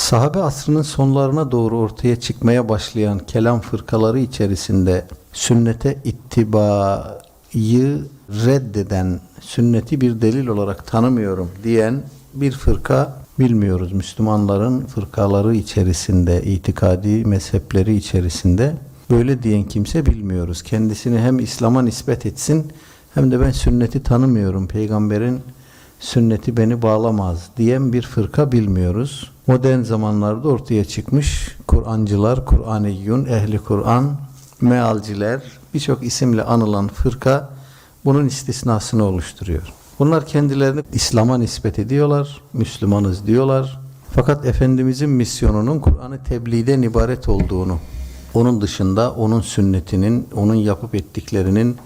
Sahabe asrının sonlarına doğru ortaya çıkmaya başlayan kelam fırkaları içerisinde sünnete ittibayı reddeden, sünneti bir delil olarak tanımıyorum diyen bir fırka bilmiyoruz. Müslümanların fırkaları içerisinde, itikadi mezhepleri içerisinde böyle diyen kimse bilmiyoruz. Kendisini hem İslam'a nispet etsin hem de ben sünneti tanımıyorum. Peygamberin sünneti beni bağlamaz diyen bir fırka bilmiyoruz. Modern zamanlarda ortaya çıkmış Kur'ancılar, Kur'aniyyun, ehli Kur'an, mealciler, birçok isimle anılan fırka bunun istisnasını oluşturuyor. Bunlar kendilerini İslam'a nispet ediyorlar, Müslümanız diyorlar. Fakat Efendimizin misyonunun Kur'an'ı tebliğden ibaret olduğunu, onun dışında onun sünnetinin, onun yapıp ettiklerinin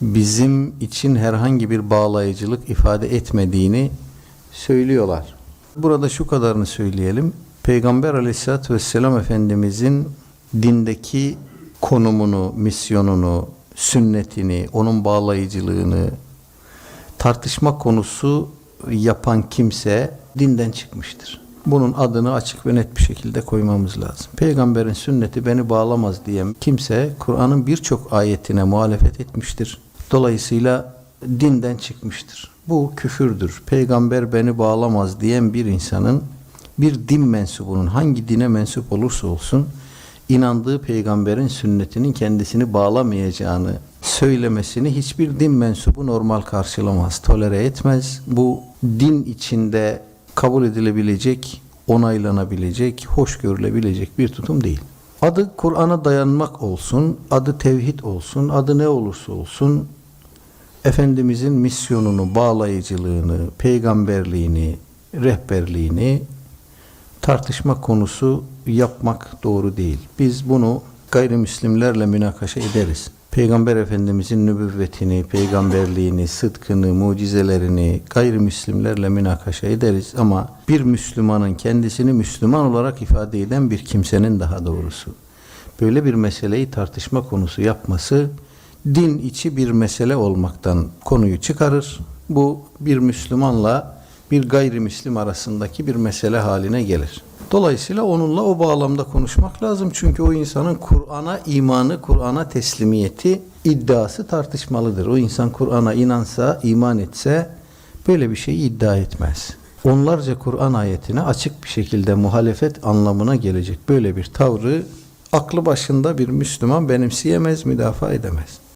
bizim için herhangi bir bağlayıcılık ifade etmediğini söylüyorlar. Burada şu kadarını söyleyelim. Peygamber aleyhissalatü vesselam Efendimizin dindeki konumunu, misyonunu, sünnetini, onun bağlayıcılığını tartışma konusu yapan kimse dinden çıkmıştır. Bunun adını açık ve net bir şekilde koymamız lazım. Peygamberin sünneti beni bağlamaz diyen kimse Kur'an'ın birçok ayetine muhalefet etmiştir. Dolayısıyla dinden çıkmıştır. Bu küfürdür. Peygamber beni bağlamaz diyen bir insanın bir din mensubunun hangi dine mensup olursa olsun inandığı peygamberin sünnetinin kendisini bağlamayacağını söylemesini hiçbir din mensubu normal karşılamaz, tolere etmez. Bu din içinde kabul edilebilecek, onaylanabilecek, hoş görülebilecek bir tutum değil. Adı Kur'an'a dayanmak olsun, adı tevhid olsun, adı ne olursa olsun Efendimizin misyonunu, bağlayıcılığını, peygamberliğini, rehberliğini tartışma konusu yapmak doğru değil. Biz bunu gayrimüslimlerle münakaşa ederiz. Peygamber Efendimizin nübüvvetini, peygamberliğini, sıdkını, mucizelerini gayrimüslimlerle münakaşa ederiz ama bir Müslümanın kendisini Müslüman olarak ifade eden bir kimsenin daha doğrusu böyle bir meseleyi tartışma konusu yapması din içi bir mesele olmaktan konuyu çıkarır. Bu bir Müslümanla bir gayrimüslim arasındaki bir mesele haline gelir. Dolayısıyla onunla o bağlamda konuşmak lazım. Çünkü o insanın Kur'an'a imanı, Kur'an'a teslimiyeti iddiası tartışmalıdır. O insan Kur'an'a inansa, iman etse böyle bir şey iddia etmez. Onlarca Kur'an ayetine açık bir şekilde muhalefet anlamına gelecek böyle bir tavrı aklı başında bir Müslüman benimseyemez, müdafaa edemez.